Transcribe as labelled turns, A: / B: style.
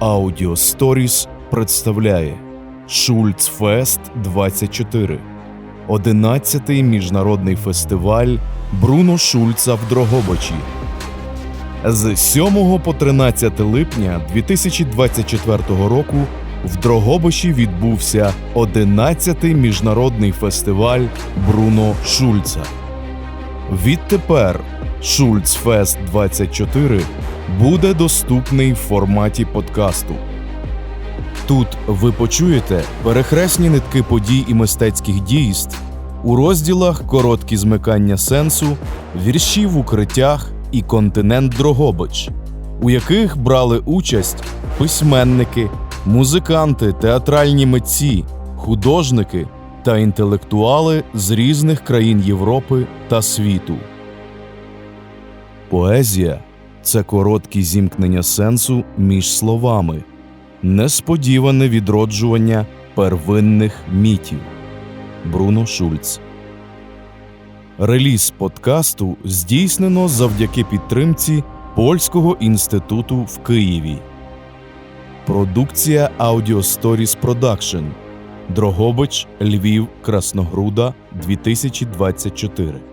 A: Audio Stories представляє Шульцфест 24 11-й міжнародний фестиваль Бруно Шульца в Дрогобичі. З 7 по 13 липня 2024 року в Дрогобичі відбувся 11-й міжнародний фестиваль Бруно Шульца. Відтепер Шульцфест 24 буде доступний в форматі подкасту. Тут ви почуєте перехресні нитки подій і мистецьких дійств у розділах короткі змикання сенсу, вірші в укриттях і континент Дрогобич, у яких брали участь письменники, музиканти, театральні митці, художники та інтелектуали з різних країн Європи та світу. Поезія це короткі зімкнення сенсу між словами, несподіване відроджування первинних мітів. Бруно Шульц. Реліз подкасту здійснено завдяки підтримці Польського інституту в Києві. Продукція Audio Stories Production. Дрогобич, Львів, Красногруда 2024